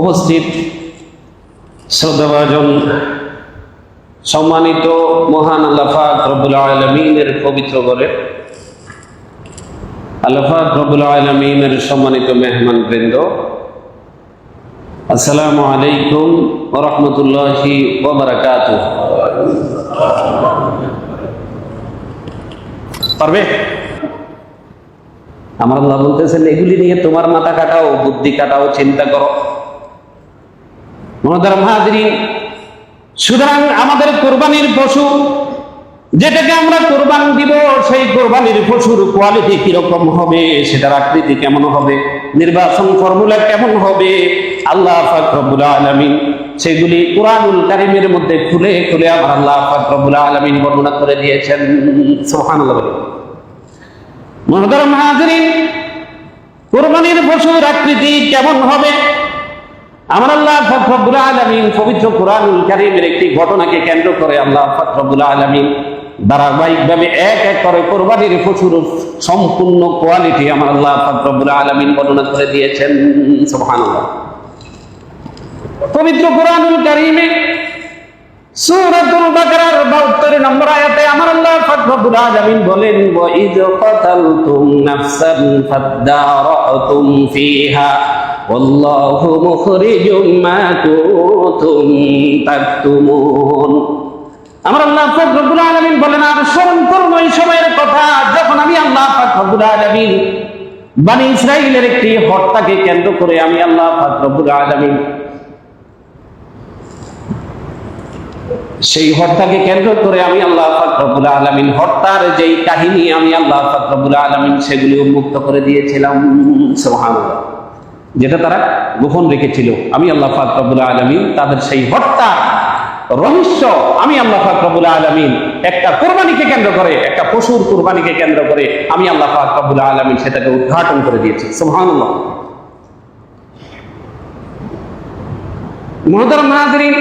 উপস্থিত শ্রদ্ধাভাজন সম্মানিত মহান আল্লাফাক রব্বুল আলমিনের পবিত্র করে আল্লাফাক রব্বুল আলমিনের সম্মানিত মেহমান বৃন্দ, আসসালামু আলাইকুম ওরহমতুল্লাহি ওবরাকাত পারবে? আমার আল্লাহ বলতেছেন, এগুলি নিয়ে তোমার মাথা কাটাও, বুদ্ধি কাটাও, চিন্তা করো। সুতরাং আমাদের কোরবানির পশু, যেটাকে আমরা কোরবান দিব, সেই কোরবানির পশুর কোয়ালিটি কীরকম হবে, সেটার আকৃতি কেমন হবে, নির্বাচন ফর্মুলা কেমন হবে, আল্লাহ ফাকরবুল আলমিন সেগুলি কোরআনুল কারিমের মধ্যে খুলে খুলে আমার আল্লাহ ফাকরবুল আলমিন বর্ণনা করে দিয়েছেন। সোহান মাহাজরিন, কোরবানির পশুর আকৃতি কেমন হবে পবিত্র কোরআনুল কারিমের একটি ঘটনাকে কেন্দ্র করে আলমিন ধারাবাহিকভাবে এক এক করে সম্পূর্ণ কোয়ালিটি আলমিন বর্ণনা করে দিয়েছেন পবিত্র কোরআনুল কারিমে সূরাতুল বাকারার 72 নম্বর আয়াতে আমার আল্লাহ পাক রব্বুল আলামিন বলেন ওয়া কাতালতুম নাফসান ফাদারাতুম ফিহা, ওয়াল্লাহু মুখরিজুম মা কুনতুম তাকতুমুন। আমার আল্লাহ পাক রব্বুল আলামিন বলেন, আর স্মরণ করুন ওই সময়ের কথা যখন আমি আল্লাহ পাক রব্বুল আলামিন, বানি ইসরাইলের একটি হত্যাকে কেন্দ্র করে আমি আল্লাহ রব্বুল আলামিন সেই হত্যাকে কেন্দ্র করে আমি আল্লাহ ফাকরবুল আলমিন হত্যার যেই কাহিনী আমি আল্লাহ ফাকরবুল আলমিন সেগুলি উন্মুক্ত করে দিয়েছিলাম। সোহান যেটা তারা গোপন রেখেছিল। আমি আল্লাহ ফাকরবুল আলমিন তাদের সেই হত্যা রহস্য আমি আল্লাহ ফাকরবুল আলমিন একটা কোরবানিকে কেন্দ্র করে, একটা পশুর কোরবানিকে কেন্দ্র করে আমি আল্লাহ ফাকরবুল আলমিন সেটাকে উদ্ঘাটন করে দিয়েছি। সোহান মহতর মাহাজরিন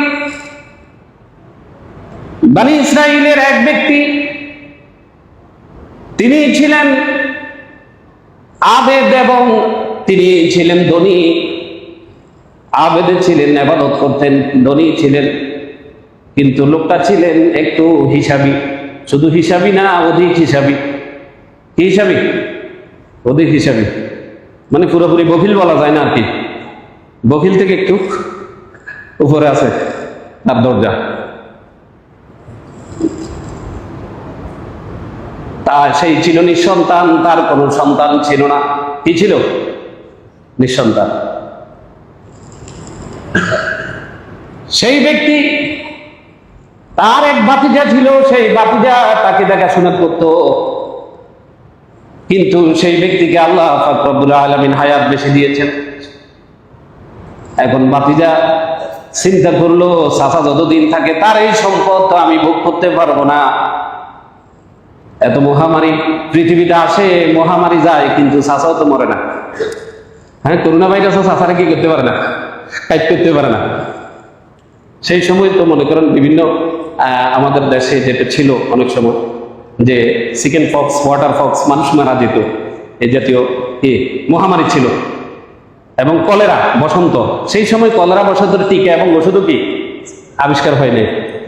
বানি ইসরায়েলের এক ব্যক্তি, তিনি ছিলেন আবেদ এবং তিনি ছিলেন ধনী। আবেদ ছিলেন, আবাদত করতেন, ধনী ছিলেন, কিন্তু লোকটা ছিলেন একটু হিসাবি। শুধু হিসাবি না, অধিক হিসাবি। কি হিসাবি? অধিক হিসাবি। মানে পুরোপুরি বকিল বলা যায় না আর কি। বকিল থেকে একটু উপরে আছে, তার দরজা। তার সেই ছিল নিঃসন্তান, তার কোনো সন্তান ছিল না। কি ছিল? নিঃসন্তান। সেই ব্যক্তি তার এক বাতিজা ছিল, সেই বাতিজা তাকে দেখাশোনা করত। কিন্তু সেই ব্যক্তিকে আল্লাহ ফাকরুল আলমিন হায়াত বেশি দিয়েছেন। এখন বাতিজা চিন্তা করল, চাচা যতদিন থাকে তার এই সম্পদ তো আমি ভোগ করতে পারব না। এত মহামারী পৃথিবীতে আসে, মহামারী যায়, কিন্তু চাষাও তো মরে না। হ্যাঁ করোনা ভাইরাসও চাষারা কি করতে পারে না? কাজ করতে পারে না। সেই সময় তো মনে করেন বিভিন্ন আমাদের দেশে যেটা ছিল অনেক সময়, যে চিকেন ফক্স ওয়াটার ফক্স মানুষ মারা যেত। এই জাতীয় কি মহামারী ছিল। এবং কলেরা বসন্ত, সেই সময় কলেরা বসন্তের টিকা এবং ওষুধও কি আবিষ্কার হয়নি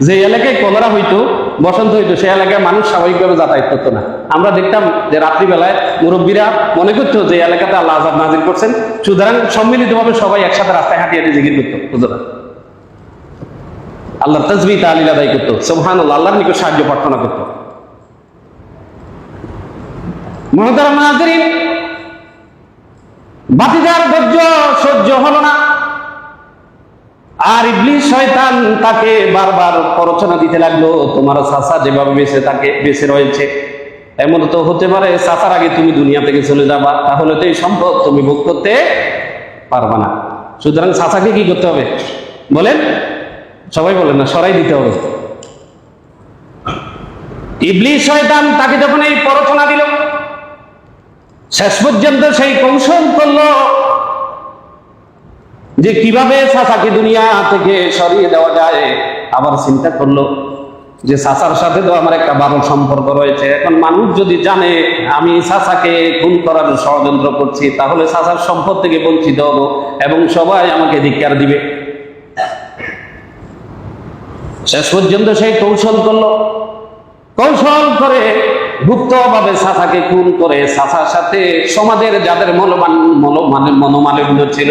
যে এলাকায় কলেরা হইতো বসন্ত হইতো সে এলাকায় মানুষ স্বাভাবিকভাবে যাতায়াত করতো না। আমরা দেখতাম যে রাত্রিবেলায় মুরব্বীরা মনে করতো যে এলাকাতে আল্লাহ আজাব নাজির করছেন। সুতরাং সম্মিলিতভাবে সবাই একসাথে রাস্তায় হাঁটিয়ে জিকির করতো বুঝলাম আল্লাহ তসবি তালিল আদায় করতো সোহান আল্লাহর নিকট সাহায্য প্রার্থনা করতো। মহতারা মাহাজরিন বাতিদার ধৈর্য সহ্য হলো না। আর ইবলিশ শয়তান তাকে বারবার প্ররোচনা দিতে লাগল, তোমার চাষা যেভাবে বেঁচে তাকে বেঁচে রয়েছে। এমন তো হতে পারে চাষার আগে তুমি দুনিয়া থেকে চলে যাবা, তাহলে তো এই সম্পদ তুমি ভোগ করতে পারবা না। সুতরাং চাষাকে কি করতে হবে? বলেন। সবাই বলেন না, সরাই দিতে হবে। ইবলিশ শয়তান তাকে যখন এই প্ররোচনা দিল, শেষ পর্যন্ত সেই কৌশল করল। যে কীভাবে চাচাকে দুনিয়া থেকে সরিয়ে দেওয়া যায়, আবার চিন্তা করল যে চাচার সাথে তো আমার একটা ভালো সম্পর্ক রয়েছে। এখন মানুষ যদি জানে, আমি চাচাকে খুন করার ষড়যন্ত্র করছি, তাহলে চাচার সম্পদ থেকে বঞ্চিত হব এবং সবাই আমাকে ধিক্কার দিবে। শেষ পর্যন্ত সেই কৌশল করল। কৌশল করে গুপ্তভাবে চাচাকে খুন করে চাচার সাথে সমাজের যাদের মনোমান মনোমান মনোমালিন্য ছিল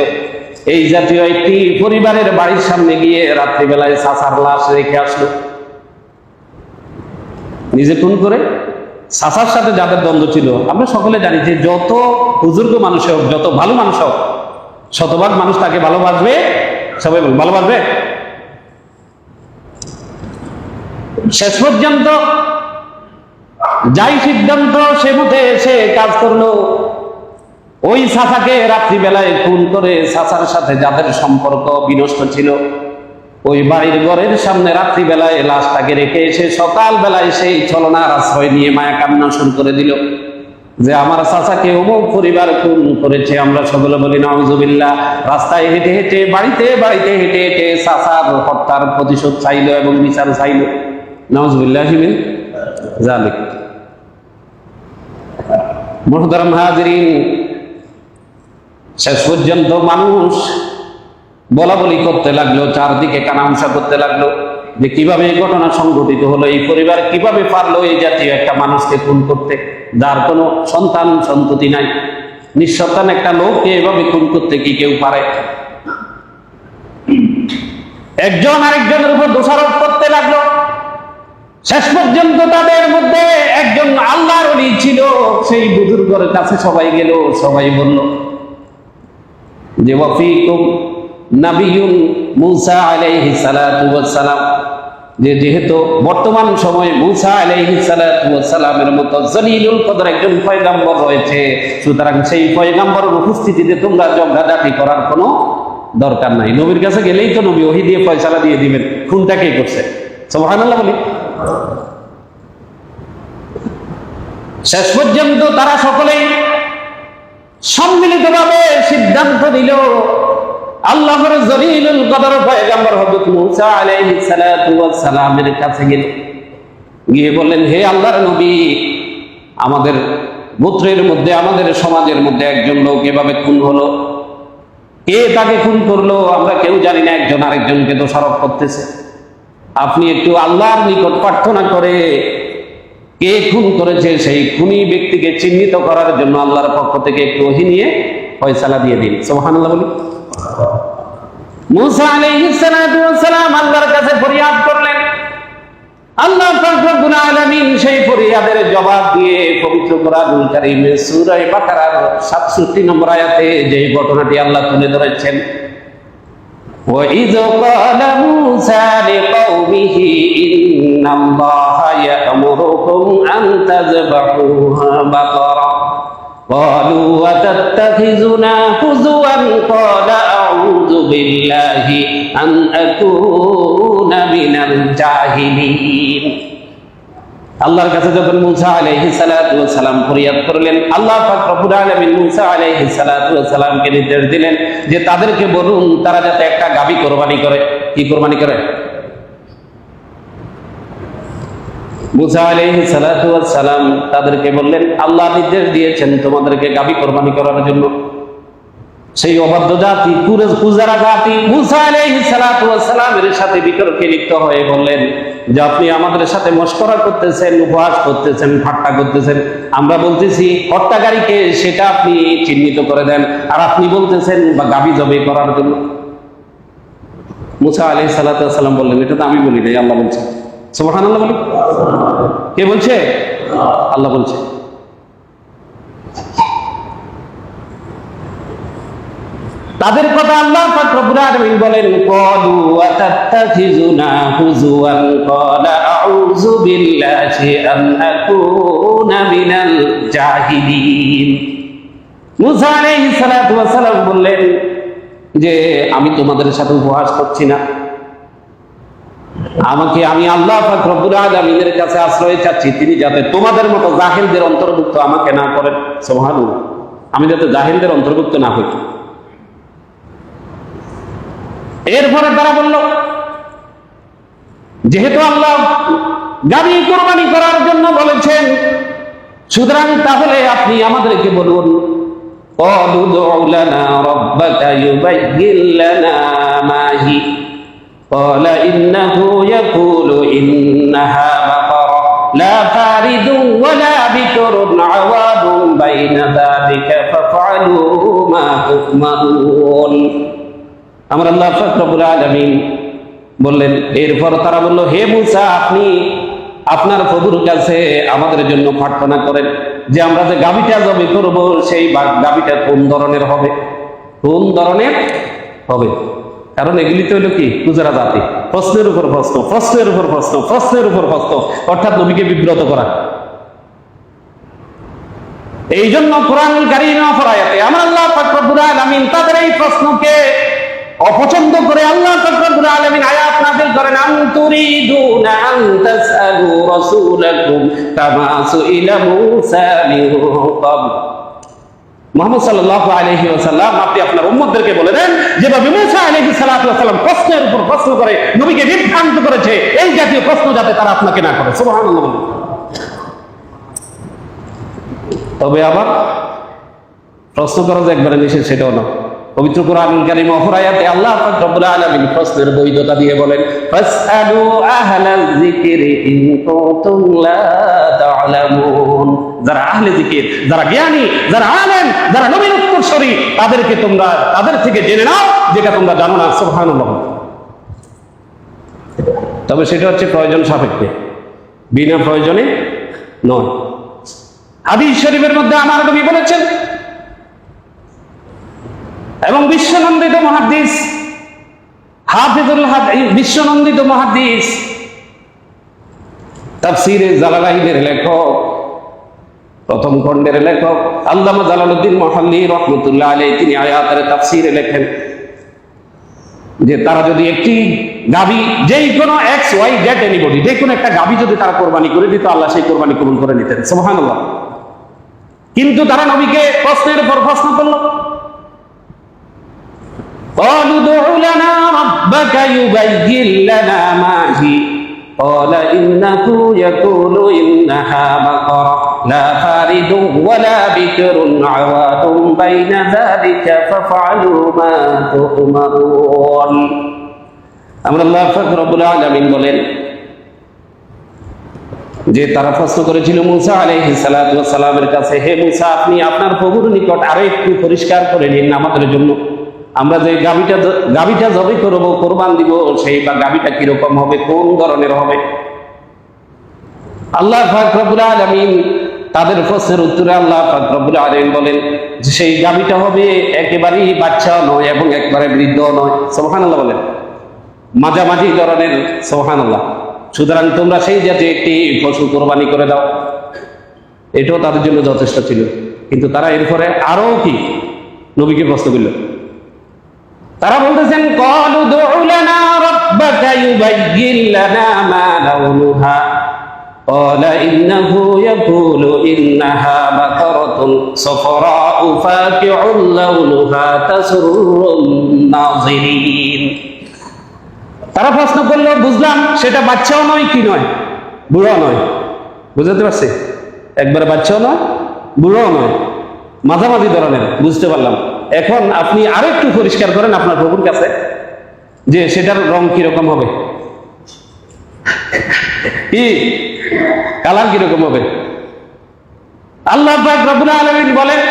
এই জাতীয় একটি পরিবারের বাড়ির সামনে গিয়ে রাত্রিবেলায় চাচার লাশ রেখে আসলো। নিজে খুন করে চাচার সাথে যাদের দ্বন্দ্ব ছিল, আমরা সকলে জানি যে যত বুজুর্গ মানুষ হোক, যত ভালো মানুষ হোক, শতভাগ মানুষ তাকে ভালোবাসবে। সবাই ভালোবাসবে? শেষ পর্যন্ত যাই সিদ্ধান্ত, সে মতে সে কাজ করল। ওই সাসাকে রাত্রিবেলায় খুন করে সাসার সাথে যাদের সম্পর্ক বিনষ্ট ছিল, ওই বাড়ির ঘরের সামনে রাত্রিবেলায় লাশটাকে রেখে এসে সকাল বেলায় সেই ছলনার আশ্রয় নিয়ে মায়া কান্না শুরু করে দিল। যে আমার চাচাকে অমুক পরিবার খুন করেছে, আমরা সকলে বলি নজুবিল্লা রাস্তায় হেঁটে হেঁটে, বাড়িতে বাড়িতে হেঁটে হেঁটে চাচার হত্যার প্রতিশোধ চাইলো এবং বিচার চাইলো। নজুবিল্লাহ হিমিন জালিক মোহতারাম হাজরিন শেষ পর্যন্ত মানুষ বলা বলি করতে লাগল, চারদিকে কানামসা করতে লাগল যে কীভাবে এই ঘটনা সংঘটিত হলো, এই পরিবার কীভাবে পারল এই জাতীয় একটা মানুষকে খুন করতে। যার কোনো সন্তান সন্ততি নাই। নিঃসন্তান একটা লোককে এভাবে খুন করতে কি কেউ পারে? একজন আরেকজনের উপর দোষারোপ করতে লাগল। শেষ পর্যন্ত তাদের মধ্যে একজন আল্লাহর ছিল, সেই বুজুর্গের কাছে সবাই গেল, সবাই বলল যে ওয়াফিকুম নাবিয়ুন মুসা আলাইহি সালাতু সালাম যে যেহেতু বর্তমান সময়ে মুসা আলাইহি সালাতু সালামের মতো জলিলুল কদর একজন পয়গাম্বর রয়েছে, সুতরাং সেই পয়গাম্বরের উপস্থিতিতে তোমরা ঝগড়াঝাটি করার কোনো দরকার নাই। নবীর কাছে গেলেই তো নবী ওহি দিয়ে ফয়সালা দিয়ে দিবেন। খুনটা কে করছে? সুবহানাল্লাহ বলি। শেষ পর্যন্ত তারা সকলেই সম্মিলিতভাবে সিদ্ধান্ত দিল, আল্লাহর জলিলুল কদর পয়গম্বর হযরত মুসা আলাইহিস সালাতু ওয়াস সালামের কাছে গেল। গিয়ে বললেন, হে আল্লাহর নবী, আমাদের গোত্রের মধ্যে, আমাদের সমাজের মধ্যে একজন লোক এভাবে খুন হলো। কে তাকে খুন করল আমরা কেউ জানি না, একজন আরেকজনকে দোষারোপ করতেছে। আপনি একটু আল্লাহর নিকট প্রার্থনা করে, কে খুন করেছে সেই খুনি ব্যক্তিকে চিহ্নিত করার জন্য আল্লাহর পক্ষ থেকে একটু ওহি নিয়ে ফয়সালা দিয়ে দিন সুবহানাল্লাহ বলি মুসা আলাইহিস সালাতু ওয়াস সালাম আল্লাহর কাছে ফরিয়াদ করলেন আল্লাহ পাক রব্বুল আলামিন সেই ফরিয়াদের জবাব দিয়ে পবিত্র কোরআনুল কারীমে সূরা বাকারার 67 নম্বর আয়াতে যে ঘটনাটি আল্লাহ তুলে ধরেছেন وإذ قال موسى لقومه إن الله يأمركم أن تذبحوا بقرة قالوا وتتخذنا هزوا قال أعوذ بالله أن أكون من الجاهلين আল্লাহর কাছে যখন মুসা আলাইহি সালাতু ওয়াস সালাম ফরিয়াদ করলেন আল্লাহ পাক রব্বুল আলামিন মুসা আলাইহি সালাতু ওয়াস সালামকে নির্দেশ দিলেন যে তাদেরকে বলুন তারা যাতে একটা গাবি কোরবানি করে কি কোরবানি করে মুসা ওয়াস সালাম তাদেরকে বললেন, আল্লাহ নির্দেশ দিয়েছেন তোমাদেরকে গাবি কোরবানি করার জন্য। সেই অবাধ্য জাতি পুরো পূজারা জাতি মুসা আলাইহিস সালাতু ওয়াস সালামের সাথে বিতর্কে লিপ্ত হয়ে বললেন, যে আপনি আমাদের সাথে মস্করা করতেছেন, উপহাস করতেছেন, ঠাট্টা করতেছেন। আমরা বলতেছি হত্যাকারীকে সেটা আপনি চিহ্নিত করে দেন। আর আপনি বলতেছেন, বা গাবি জবে করার জন্য। মুসা ওয়াস সালাম বললেন, এটা তো আমি বলি নাই, আল্লাহ বলছে সুবহানাল্লাহ বলি কে বলছে? আল্লাহ বলছে। তাদের কথা আল্লাহ পাক রব্বুল বলেন ক্বালু আতাত্তাখিজুনা হুজুয়ান আউযু বিল্লাহি মিনাল জাহিলিন। মুসা আলাইহিস সালাতু ওয়াস সালাম বললেন যে, আমি তোমাদের সাথে উপহাস করছি না। আমাকে আমি আল্লাহ পাক রব্বুল আলামিনের কাছে আশ্রয় চাচ্ছি তিনি যাতে তোমাদের মতো জাহিলদের অন্তর্ভুক্ত আমাকে না করেন সুবহানাল্লাহ আমি যাতে জাহিলদের অন্তর্ভুক্ত না হই এরপরে তারা বলল যেহেতু আল্লাহ গাবি কোরবানি করার জন্য বলেছেন সুতরাং তাহলে আপনি আমাদেরকে বলুন قالوا ادع لنا ربك يبين لنا ما هي قال إنه يقول إنها بقرة لا فارد ولا بكر عواد بين ذلك فافعلوا ما تؤمرون আমার আল্লাহ ফকরবুল আলমিন বললেন এরপর তারা বলল হে মুসা আপনি আপনার প্রভুর কাছে আমাদের জন্য প্রার্থনা করেন যে আমরা যে গাবিটা জবে করব সেই বা- গাবিটা কোন ধরনের হবে কোন ধরনের হবে কারণ এগুলি তো হলো কি? গুজরা জাতি। প্রশ্নের উপর প্রশ্ন, প্রশ্নের উপর প্রশ্ন, প্রশ্নের উপর প্রশ্ন। অর্থাৎ নবীকে বিব্রত করা। এই জন্য কোরআনুল আল্লাহ তাদের প্রশ্নকে অপছন্দ করে আল্লাহ করেন মোহাম্মদ সাল্লাল্লাহু আলাইহি ওয়াসাল্লাম, আপনি আপনার উম্মতদেরকে বলে দেন, যেভাবে মুসা আলাইহি সাল্লাতু ওয়াসাল্লাম প্রশ্নের উপর প্রশ্ন করে, নবীকে বিভ্রান্ত করেছে, এই জাতীয় প্রশ্ন যাতে তারা আপনাকে না করে। সুবহানাল্লাহ তবে আবার প্রশ্ন করা যে একবারে নিষেধ, সেটাও না। পবিত্র কোরআনুল কারীম অপরায়াতে আল্লাহ পাক রব্বুল আলামিন প্রশ্নের বৈধতা দিয়ে বলেন, ফাসআলু আহলাল যিকরি ইন কুনতুম লা তা'লামুন। যারা আহলে জিকির, যারা জ্ঞানী, যারা আলেম, যারা নবীর উত্তরসূরি তাদেরকে তোমরা, তাদের থেকে জেনে নাও যেটা তোমরা জানো না, সুবহানাল্লাহ। তবে সেটা হচ্ছে প্রয়োজন সাপেক্ষে। বিনা প্রয়োজনে নয়। হাদিস শরীফের মধ্যে আমার কবি বলেছেন, এবং বিশ্বনন্দিত মহাদিস, হাফিজুল বিশ্বনন্দিত মহাদিস, তাফসিরে জালালাইনের লেখক প্রথম খণ্ডের লেখক আল্লামা জালালউদ্দিন মহাল্লি রহমতুল্লাহ আলী তিনি আয়াতের তাফসিরে লেখেন যে তারা যদি একটি গাবি যেই কোনো এক্স ওয়াই জেড এনিবডি যে কোনো একটা গাবি যদি তারা কোরবানি করে দিত আল্লাহ সেই কোরবানি কবুল করে নিতেন সুবহানাল্লাহ কিন্তু তারা নবীকে প্রশ্নের পর প্রশ্ন করলো قالوا ادع لنا ربك يبين لنا ما هي قال إنه يقول إنها بقرة لا فارد ولا بكر عواد بين ذلك فافعلوا ما تؤمرون আমরা আল্লাহ ফখরবুল আলমিন বলেন যে তারা প্রশ্ন করেছিল মুসা আলাইহি সালামের কাছে হে মুসা আপনি আপনার প্রভুর নিকট আরো একটু পরিষ্কার করে নিন আমাদের জন্য আমরা যে গাবিটা গাবিটা জবে করব, কোরবান দিব, সেই বা গাবিটা কীরকম হবে, কোন ধরনের হবে? আল্লাহ ফাকরাবুল আলমিন তাদের প্রশ্নের উত্তরে আল্লাহ ফাকরাবুল আলমিন বলেন যে সেই গাবিটা হবে একেবারেই বাচ্চা নয় এবং একবারে বৃদ্ধ নয়। সোহান আল্লাহ বলেন। মাঝামাঝি ধরনের সোহান আল্লাহ সুতরাং তোমরা সেই জাতীয় একটি পশু কোরবানি করে দাও। এটাও তাদের জন্য যথেষ্ট ছিল। কিন্তু তারা এরপরে আরও কি? নবীকে প্রশ্ন করল তারা বলতেছেন কলু দুলানা রাব্বাকা ইউবাইয়িন লানা মা লাউনুহা قال إنه يقول إنها بقرة صفراء فاقع لونها تسر الناظرين তারা প্রশ্ন করলো বুঝলাম সেটা বাচ্চাও নয় কি নয় বুড়ো নয় বুঝতে পারছি একবারে বাচ্চাও নয় বুড়োও নয় মাঝামাঝি ধরনের বুঝতে পারলাম এখন আপনি আরও একটু পরিষ্কার করেন আপনার প্রভুর কাছে যে সেটার রং কীরকম হবে। কি? কালার কীরকম হবে? আল্লাহ রবুল আলমিন বলেন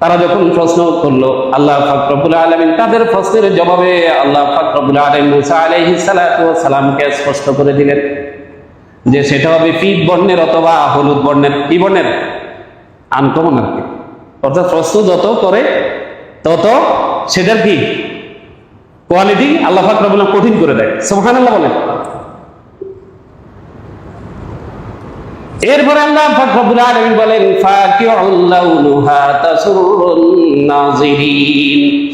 তারা যখন প্রশ্ন করল, আল্লাহ ফাকরুল আলমিন তাদের প্রশ্নের জবাবে আল্লাহ ফাকরুল আলম সালামকে স্পষ্ট করে দিলেন। যে সেটা হবে পিত বর্ণের অথবা হলুদ বর্ণের, কি বর্ণের? আনকমন আর কি অর্থাৎ প্রশ্ন যত করে, তত সেটার কি? কোয়ালিটি আল্লাহ ফাকরবুল কঠিন করে দেয়। সোহান আল্লাহ বলেন। এরপরে আল্লাহ ফাকরুল আলামিন বলেন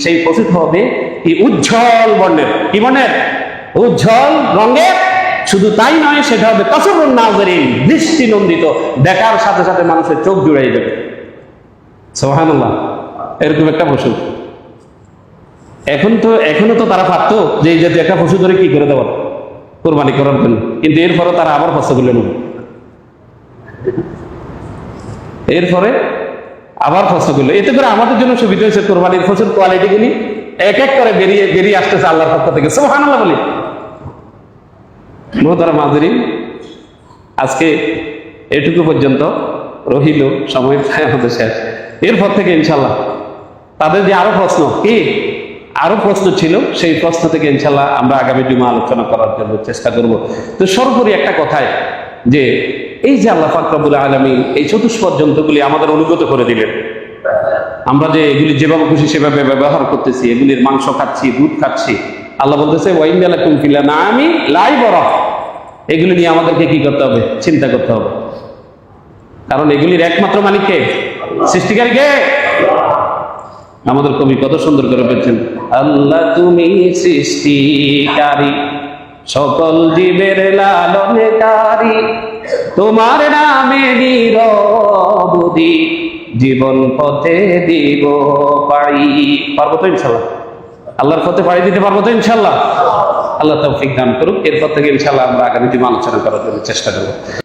সেই পশু হবে কি? উজ্জ্বল বর্ণের। কি বর্ণের? উজ্জ্বল রঙের শুধু তাই নয়, সেটা হবে তাসুরুন নাজিরিন দৃষ্টি নন্দিত দেখার সাথে সাথে মানুষের চোখ জুড়াই যাবে সুবহানাল্লাহ। এরকম একটা পশু। এখন তো, এখনও তো তারা পারতো যে এই জাতীয় একটা পশু ধরে কি করে দেওয়ার কোরবানি করার জন্য। কিন্তু এরপরে তারা আবার ফসল করলেন এরপরে আবার ফসল করল এতে করে আমাদের জন্য সুবিধা হয়েছে কোরবানির ফসল কোয়ালিটি গুলি এক এক করে বেরিয়ে বেরিয়ে আসতেছে আল্লাহর পক্ষ থেকে। সোহান আল্লাহ বলি। বহুতারা মাধুরী আজকে এটুকু পর্যন্ত রহিল সময় আমাদের শেষ। এরপর থেকে ইনশাল্লাহ তাদের যে আরও প্রশ্ন, কি? আরও প্রশ্ন ছিল, সেই প্রশ্ন থেকে ইনশাল্লাহ আমরা আগামী জুমা আলোচনা করার জন্য চেষ্টা করব। তো সর্বোপরি একটা কথায় যে, এই যে আল্লাহ ফাকরাবুল আলমী এই চতুষ্পদ যন্ত্রগুলি আমাদের অনুগত করে দিলেন। আমরা যে এগুলি যেভাবে খুশি সেভাবে ব্যবহার করতেছি, এগুলির মাংস খাচ্ছি, দুধ খাচ্ছি। আল্লাহ বলতেছে ওয়াইন্দালা কুমফিলা না আমি লাই বরফ এগুলি নিয়ে আমাদেরকে কি করতে হবে? চিন্তা করতে হবে। কারণ এগুলির একমাত্র মালিককে সৃষ্টিকারীকে? আমাদের কবি কত সুন্দর করে পেয়েছেন আল্লাহ তুমি সৃষ্টিকারী, সকল জীবের লালনকারী, তোমার নামে নিরবধি জীবন পথে দিব পারি। পারব তো ইনশাল্লাহ। আল্লাহর পথে পাড়ি দিতে পারব তো ইনশাল্লাহ। আল্লাহ তৌফিক দান করুক। এরপর থেকে ইনশাল্লাহ আমরা আগামী দিন আলোচনা করার জন্য চেষ্টা করব।